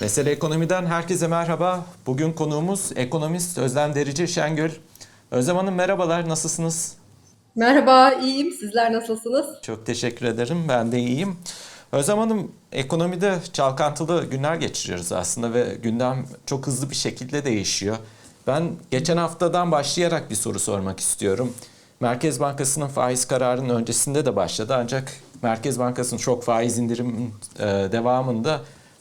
Mesele Ekonomi'den herkese merhaba. Bugün konuğumuz ekonomist Özlem Derici Şengül. Özlem Hanım merhabalar, nasılsınız? Merhaba, iyiyim. Sizler nasılsınız? Çok teşekkür ederim, ben de iyiyim. Özlem Hanım, ekonomide çalkantılı günler geçiriyoruz aslında ve gündem çok hızlı bir şekilde değişiyor. Ben geçen haftadan başlayarak bir soru sormak istiyorum. Merkez Bankası'nın faiz kararının öncesinde de başladı ancak Merkez Bankası'nın çok faiz indirim e, devamında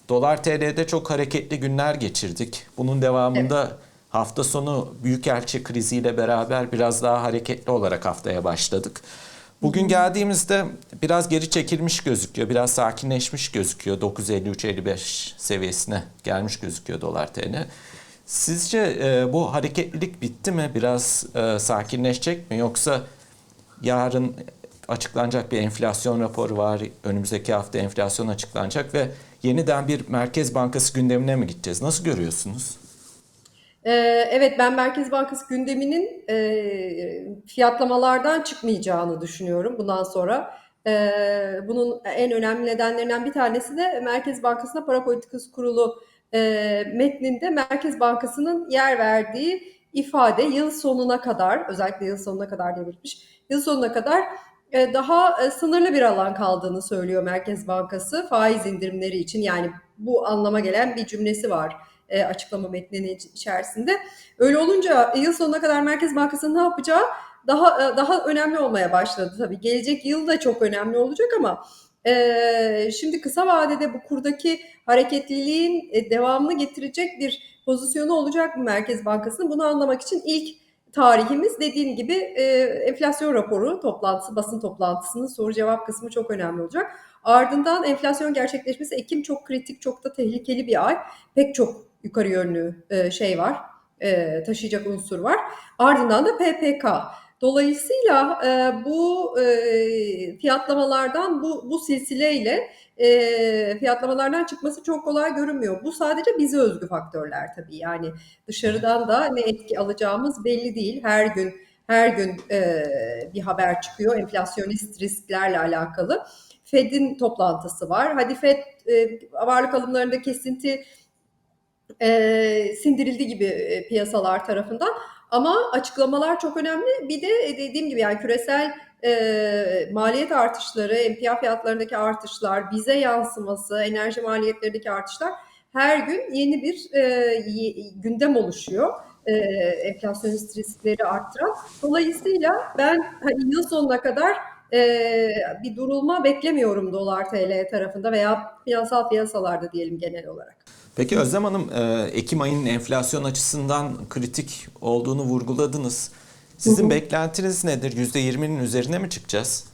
dolar TL'de çok hareketli günler geçirdik. Bunun devamında hafta sonu Büyükelçi kriziyle beraber biraz daha hareketli olarak haftaya başladık. Bugün geldiğimizde biraz geri çekilmiş gözüküyor. Biraz sakinleşmiş gözüküyor. 9.53-55 seviyesine gelmiş gözüküyor dolar TL. Sizce e, bu hareketlilik bitti mi? Biraz e, sakinleşecek mi? Yoksa yarın açıklanacak bir enflasyon raporu var. Önümüzdeki hafta enflasyon açıklanacak ve yeniden bir Merkez Bankası gündemine mi gideceğiz? Nasıl görüyorsunuz? Ee, evet, ben Merkez Bankası gündeminin e, fiyatlamalardan çıkmayacağını düşünüyorum bundan sonra. Ee, bunun en önemli nedenlerinden bir tanesi de Merkez Bankası'na Para Politikası Kurulu e, metninde Merkez Bankası'nın yer verdiği ifade yıl sonuna kadar, özellikle yıl sonuna kadar diye belirtmiş, yıl sonuna kadar daha e, sınırlı bir alan kaldığını söylüyor Merkez Bankası faiz indirimleri için. Yani bu anlama gelen bir cümlesi var e, açıklama metninin içerisinde. Öyle olunca yıl sonuna kadar Merkez Bankası'nın ne yapacağı daha e, daha önemli olmaya başladı tabii. Gelecek yıl da çok önemli olacak ama e, şimdi kısa vadede bu kurdaki hareketliliğin e, devamını getirecek bir pozisyonu olacak mı Merkez Bankası'nın? Bunu anlamak için ilk tarihimiz dediğim gibi e, enflasyon raporu toplantısı, basın toplantısının soru cevap kısmı çok önemli olacak. Ardından enflasyon gerçekleşmesi Ekim çok kritik, çok da tehlikeli bir ay. Pek çok yukarı yönlü e, şey var, e, taşıyacak unsur var. Ardından da PPK. Dolayısıyla e, bu e, fiyatlamalardan, bu, bu silsileyle e, fiyatlamalardan çıkması çok kolay görünmüyor. Bu sadece bize özgü faktörler tabii. Yani dışarıdan da ne etki alacağımız belli değil. Her gün her gün e, bir haber çıkıyor enflasyonist risklerle alakalı. Fed'in toplantısı var. Hadi Fed e, varlık alımlarında kesinti e, sindirildi gibi e, piyasalar tarafından. Ama açıklamalar çok önemli. Bir de dediğim gibi yani küresel e, maliyet artışları, emtia fiyatlarındaki artışlar, bize yansıması, enerji maliyetlerindeki artışlar her gün yeni bir e, gündem oluşuyor. E, enflasyonist riskleri arttıran. Dolayısıyla ben hani yıl sonuna kadar e, bir durulma beklemiyorum dolar TL tarafında veya finansal piyasalarda diyelim genel olarak. Peki Özlem Hanım, e, Ekim ayının enflasyon açısından kritik olduğunu vurguladınız. Sizin Hı hı. beklentiniz nedir? %20'nin üzerine mi çıkacağız?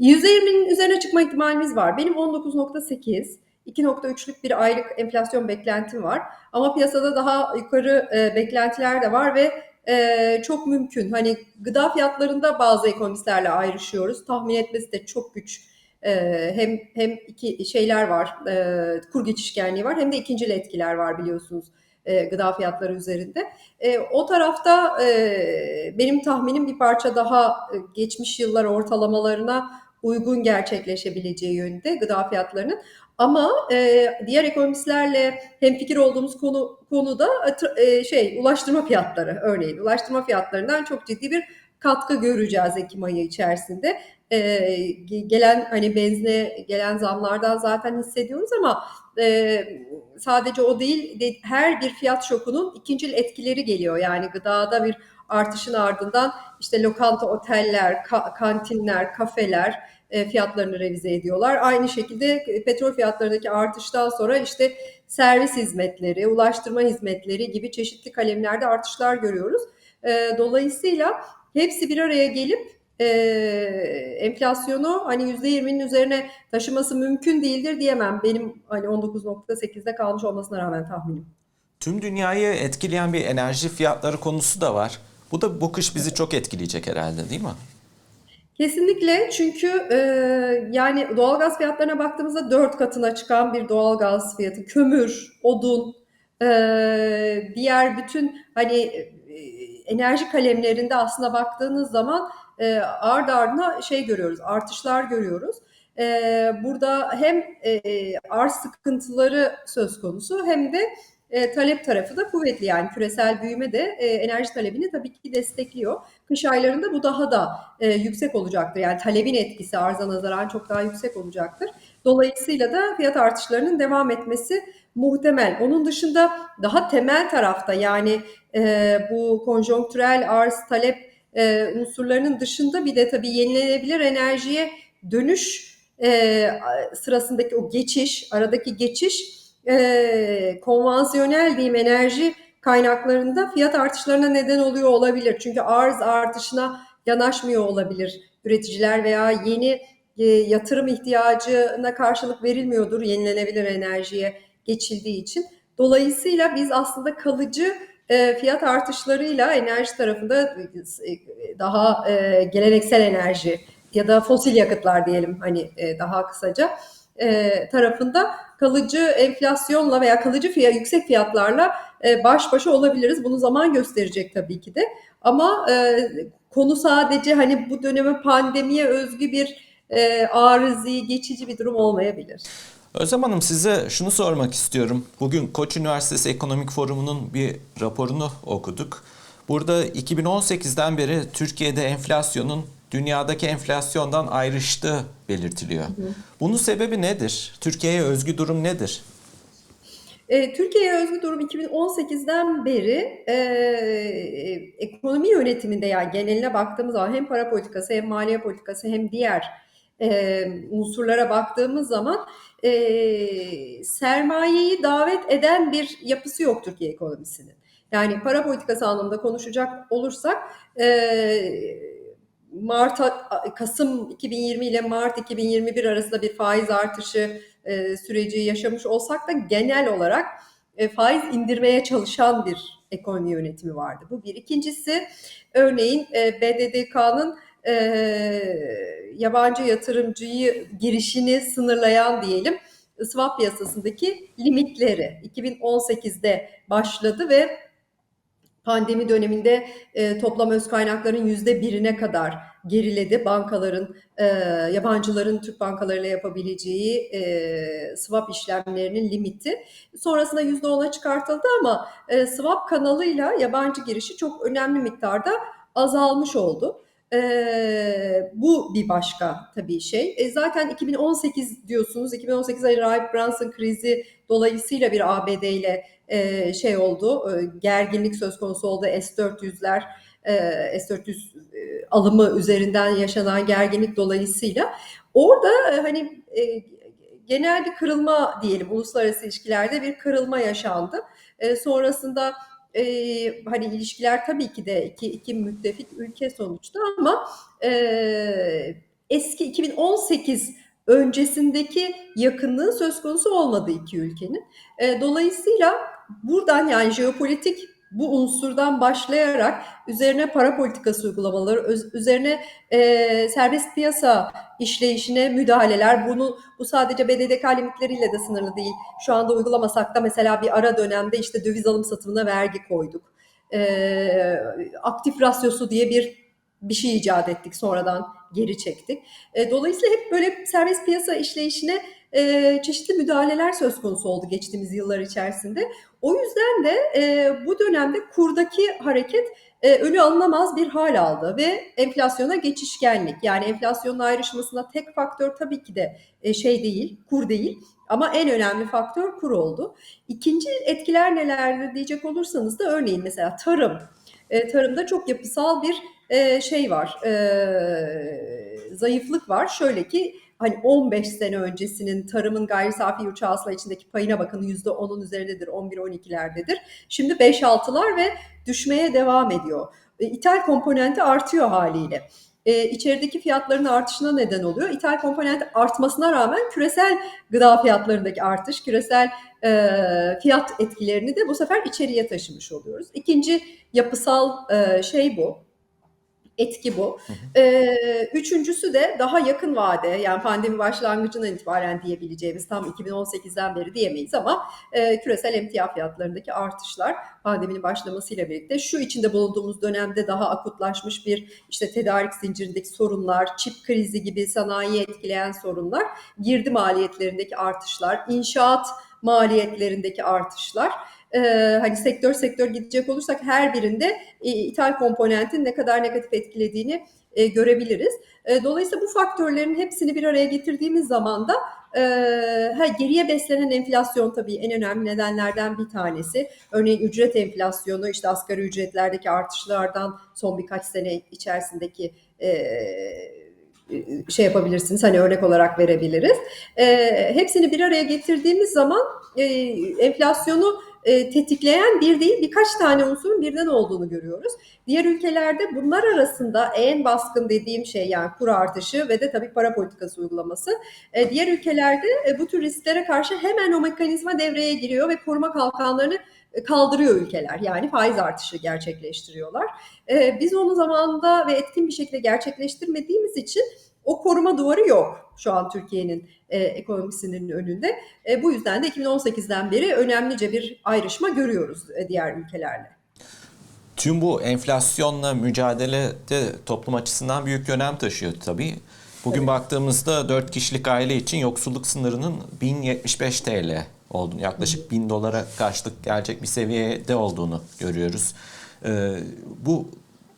%20'nin üzerine çıkma ihtimalimiz var. Benim 19.8, 2.3'lük bir aylık enflasyon beklentim var. Ama piyasada daha yukarı e, beklentiler de var ve e, çok mümkün. Hani gıda fiyatlarında bazı ekonomistlerle ayrışıyoruz. Tahmin etmesi de çok güç. E, hem hem iki şeyler var, e, kur geçişkenliği var, hem de ikincil etkiler var biliyorsunuz e, gıda fiyatları üzerinde. E, o tarafta e, benim tahminim bir parça daha e, geçmiş yıllar ortalamalarına uygun gerçekleşebileceği yönünde gıda fiyatlarının. Ama e, diğer ekonomistlerle hemfikir olduğumuz konu konuda e, şey ulaştırma fiyatları örneğin ulaştırma fiyatlarından çok ciddi bir katkı göreceğiz Ekim ayı içerisinde. E, gelen hani benzine gelen zamlardan zaten hissediyoruz ama e, sadece o değil de, her bir fiyat şokunun ikincil etkileri geliyor. Yani gıdada bir artışın ardından işte lokanta, oteller, ka- kantinler, kafeler e, fiyatlarını revize ediyorlar. Aynı şekilde petrol fiyatlarındaki artıştan sonra işte servis hizmetleri, ulaştırma hizmetleri gibi çeşitli kalemlerde artışlar görüyoruz. E, dolayısıyla hepsi bir araya gelip e, enflasyonu hani %20'nin üzerine taşıması mümkün değildir diyemem. Benim hani 19.8'de kalmış olmasına rağmen tahminim. Tüm dünyayı etkileyen bir enerji fiyatları konusu da var. Bu da bu kış bizi çok etkileyecek herhalde değil mi? Kesinlikle çünkü e, yani doğalgaz fiyatlarına baktığımızda dört katına çıkan bir doğalgaz fiyatı, kömür, odun, e, diğer bütün hani e, enerji kalemlerinde aslında baktığınız zaman e, ard ardına şey görüyoruz, artışlar görüyoruz. Ee, burada hem e, arz sıkıntıları söz konusu hem de e, talep tarafı da kuvvetli. Yani küresel büyüme de e, enerji talebini tabii ki destekliyor. Kış aylarında bu daha da e, yüksek olacaktır. Yani talebin etkisi arza nazaran çok daha yüksek olacaktır. Dolayısıyla da fiyat artışlarının devam etmesi muhtemel. Onun dışında daha temel tarafta yani e, bu konjonktürel arz talep e, unsurlarının dışında bir de tabii yenilenebilir enerjiye dönüş e, sırasındaki o geçiş, aradaki geçiş e, konvansiyonel diyeyim enerji kaynaklarında fiyat artışlarına neden oluyor olabilir. Çünkü arz artışına yanaşmıyor olabilir üreticiler veya yeni e, yatırım ihtiyacına karşılık verilmiyordur yenilenebilir enerjiye geçildiği için. Dolayısıyla biz aslında kalıcı fiyat artışlarıyla enerji tarafında e, daha e, geleneksel enerji ya da fosil yakıtlar diyelim hani e, daha kısaca tarafında kalıcı enflasyonla veya kalıcı fiyat, yüksek fiyatlarla baş başa olabiliriz. Bunu zaman gösterecek tabii ki de. Ama konu sadece hani bu döneme pandemiye özgü bir arızi, geçici bir durum olmayabilir. Özlem Hanım size şunu sormak istiyorum. Bugün Koç Üniversitesi Ekonomik Forumu'nun bir raporunu okuduk. Burada 2018'den beri Türkiye'de enflasyonun dünyadaki enflasyondan ayrıştığı belirtiliyor. Hı hı. Bunun sebebi nedir? Türkiye'ye özgü durum nedir? E, Türkiye'ye özgü durum 2018'den beri e, ekonomi yönetiminde yani geneline baktığımız zaman hem para politikası hem maliye politikası hem diğer e, unsurlara baktığımız zaman e, sermayeyi davet eden bir yapısı yok Türkiye ekonomisinin. Yani para politikası anlamında konuşacak olursak e, Mart Kasım 2020 ile Mart 2021 arasında bir faiz artışı e, süreci yaşamış olsak da genel olarak e, faiz indirmeye çalışan bir ekonomi yönetimi vardı. Bu bir. İkincisi örneğin e, BDDK'nın e, yabancı yatırımcıyı girişini sınırlayan diyelim swap piyasasındaki limitleri 2018'de başladı ve pandemi döneminde e, toplam öz kaynakların yüzde birine kadar geriledi. Bankaların, e, yabancıların Türk bankalarıyla yapabileceği e, swap işlemlerinin limiti. Sonrasında yüzde ona çıkartıldı ama e, swap kanalıyla yabancı girişi çok önemli miktarda azalmış oldu. Ee, bu bir başka tabii şey. E, zaten 2018 diyorsunuz. 2018 ayı Rahip Brunson krizi dolayısıyla bir ABD ile e, şey oldu. E, gerginlik söz konusu oldu. S-400'ler e, S-400 e, alımı üzerinden yaşanan gerginlik dolayısıyla orada e, hani e, genel bir kırılma diyelim uluslararası ilişkilerde bir kırılma yaşandı. E, sonrasında e, hani ilişkiler tabii ki de iki, iki müttefik ülke sonuçta ama e, eski 2018 öncesindeki yakınlığı söz konusu olmadı iki ülkenin. E, dolayısıyla buradan yani jeopolitik bu unsurdan başlayarak üzerine para politikası uygulamaları, üzerine e, serbest piyasa işleyişine müdahaleler, bunu bu sadece BDDK limitleriyle de sınırlı değil. Şu anda uygulamasak da mesela bir ara dönemde işte döviz alım satımına vergi koyduk. E, aktif rasyosu diye bir bir şey icat ettik sonradan geri çektik. E, dolayısıyla hep böyle serbest piyasa işleyişine e, çeşitli müdahaleler söz konusu oldu geçtiğimiz yıllar içerisinde. O yüzden de e, bu dönemde kurdaki hareket e, önü alınamaz bir hal aldı ve enflasyona geçişkenlik yani enflasyonun ayrışmasına tek faktör tabii ki de e, şey değil, kur değil ama en önemli faktör kur oldu. İkinci etkiler nelerdir diyecek olursanız da örneğin mesela tarım. E, tarımda çok yapısal bir e, şey var, e, zayıflık var. Şöyle ki hani 15 sene öncesinin tarımın gayri safi yurt hasıla içindeki payına bakın %10'un üzerindedir, 11-12'lerdedir. Şimdi 5-6'lar ve düşmeye devam ediyor. E, ithal komponenti artıyor haliyle. E, içerideki fiyatların artışına neden oluyor. İthal komponenti artmasına rağmen küresel gıda fiyatlarındaki artış, küresel e, fiyat etkilerini de bu sefer içeriye taşımış oluyoruz. İkinci yapısal e, şey bu etki bu. Ee, üçüncüsü de daha yakın vade yani pandemi başlangıcından itibaren diyebileceğimiz tam 2018'den beri diyemeyiz ama e, küresel emtia fiyatlarındaki artışlar pandeminin başlamasıyla birlikte şu içinde bulunduğumuz dönemde daha akutlaşmış bir işte tedarik zincirindeki sorunlar, çip krizi gibi sanayiyi etkileyen sorunlar, girdi maliyetlerindeki artışlar, inşaat maliyetlerindeki artışlar. Ee, hani sektör sektör gidecek olursak her birinde e, ithal komponentin ne kadar negatif etkilediğini e, görebiliriz. E, dolayısıyla bu faktörlerin hepsini bir araya getirdiğimiz zaman da e, ha, geriye beslenen enflasyon tabii en önemli nedenlerden bir tanesi. Örneğin ücret enflasyonu işte asgari ücretlerdeki artışlardan son birkaç sene içerisindeki e, şey yapabilirsiniz hani örnek olarak verebiliriz. E, hepsini bir araya getirdiğimiz zaman e, enflasyonu e, tetikleyen bir değil birkaç tane unsurun birden olduğunu görüyoruz. Diğer ülkelerde bunlar arasında en baskın dediğim şey yani kur artışı ve de tabii para politikası uygulaması. E, diğer ülkelerde e, bu tür risklere karşı hemen o mekanizma devreye giriyor ve koruma kalkanlarını e, kaldırıyor ülkeler. Yani faiz artışı gerçekleştiriyorlar. E, biz onu zamanında ve etkin bir şekilde gerçekleştirmediğimiz için o koruma duvarı yok şu an Türkiye'nin e, ekonomisinin önünde. E, bu yüzden de 2018'den beri önemlice bir ayrışma görüyoruz e, diğer ülkelerle. Tüm bu enflasyonla mücadele de toplum açısından büyük önem taşıyor tabii. Bugün Evet. baktığımızda 4 kişilik aile için yoksulluk sınırının 1075 TL olduğunu, yaklaşık 1000 dolara karşılık gelecek bir seviyede olduğunu görüyoruz. Ee, bu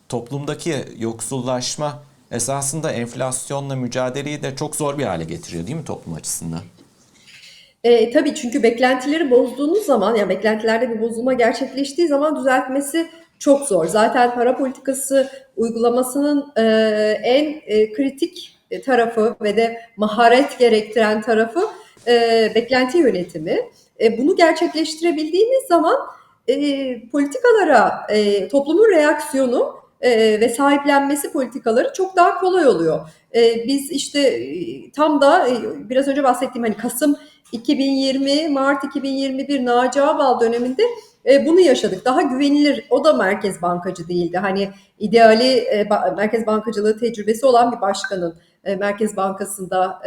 toplumdaki yoksullaşma esasında enflasyonla mücadeleyi de çok zor bir hale getiriyor değil mi toplum açısından? E, tabii çünkü beklentileri bozduğunuz zaman, yani beklentilerde bir bozulma gerçekleştiği zaman düzeltmesi çok zor. Zaten para politikası uygulamasının e, en e, kritik tarafı ve de maharet gerektiren tarafı e, beklenti yönetimi. E, bunu gerçekleştirebildiğiniz zaman e, politikalara e, toplumun reaksiyonu e, ve sahiplenmesi politikaları çok daha kolay oluyor. E, biz işte e, tam da biraz önce bahsettiğim hani Kasım 2020, Mart 2021 Naci Ağbal döneminde bunu yaşadık. Daha güvenilir, o da merkez bankacı değildi. Hani ideali merkez bankacılığı tecrübesi olan bir başkanın Merkez Bankası'nda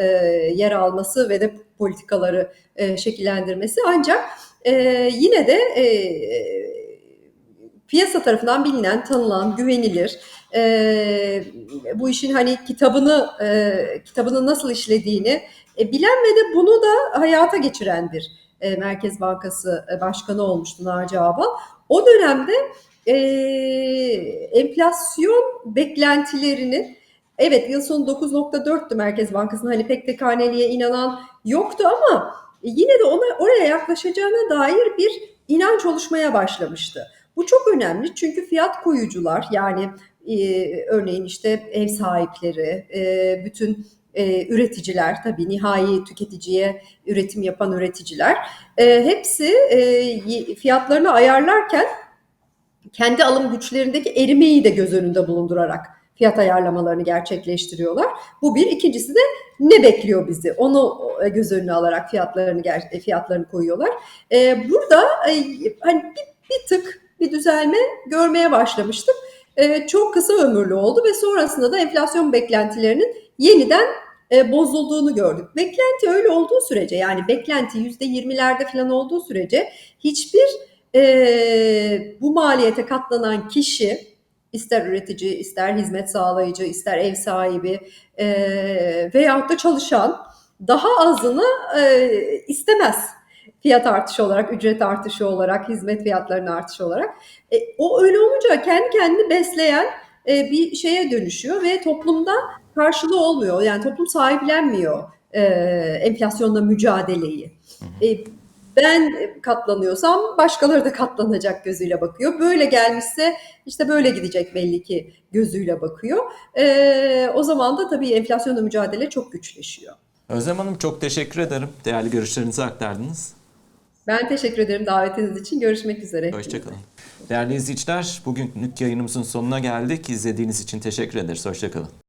yer alması ve de politikaları şekillendirmesi. Ancak yine de piyasa tarafından bilinen, tanınan, güvenilir, e, bu işin hani kitabını e, kitabını nasıl işlediğini e, bilen ve de bunu da hayata geçiren bir e, Merkez Bankası e, Başkanı olmuştu Naci Ağbal. O dönemde e, enflasyon beklentilerinin evet yıl sonu 9.4'tü Merkez Bankası'nın hani pek de haneliğe inanan yoktu ama yine de ona oraya yaklaşacağına dair bir inanç oluşmaya başlamıştı. Bu çok önemli çünkü fiyat koyucular yani e, örneğin işte ev sahipleri, e, bütün e, üreticiler tabii nihai tüketiciye üretim yapan üreticiler e, hepsi e, fiyatlarını ayarlarken kendi alım güçlerindeki erimeyi de göz önünde bulundurarak fiyat ayarlamalarını gerçekleştiriyorlar. Bu bir. İkincisi de ne bekliyor bizi? Onu e, göz önüne alarak fiyatlarını fiyatlarını koyuyorlar. E, burada e, hani bir, bir tık bir düzelme görmeye başlamıştık. E, çok kısa ömürlü oldu ve sonrasında da enflasyon beklentilerinin yeniden e, bozulduğunu gördük. Beklenti öyle olduğu sürece yani beklenti yüzde yirmilerde falan olduğu sürece hiçbir e, bu maliyete katlanan kişi ister üretici, ister hizmet sağlayıcı, ister ev sahibi e, veyahut da çalışan daha azını istemez fiyat artışı olarak, ücret artışı olarak, hizmet fiyatlarının artışı olarak. E, o öyle olunca kendi kendini besleyen e, bir şeye dönüşüyor ve toplumda karşılığı olmuyor. Yani toplum sahiplenmiyor e, enflasyonla mücadeleyi. E, ben katlanıyorsam başkaları da katlanacak gözüyle bakıyor. Böyle gelmişse işte böyle gidecek belli ki gözüyle bakıyor. E, o zaman da tabii enflasyonla mücadele çok güçleşiyor. Özlem Hanım çok teşekkür ederim. Değerli görüşlerinizi aktardınız. Ben teşekkür ederim davetiniz için. Görüşmek üzere. Hoşçakalın. Değerli izleyiciler, bugünlük yayınımızın sonuna geldik. İzlediğiniz için teşekkür ederiz. Hoşçakalın.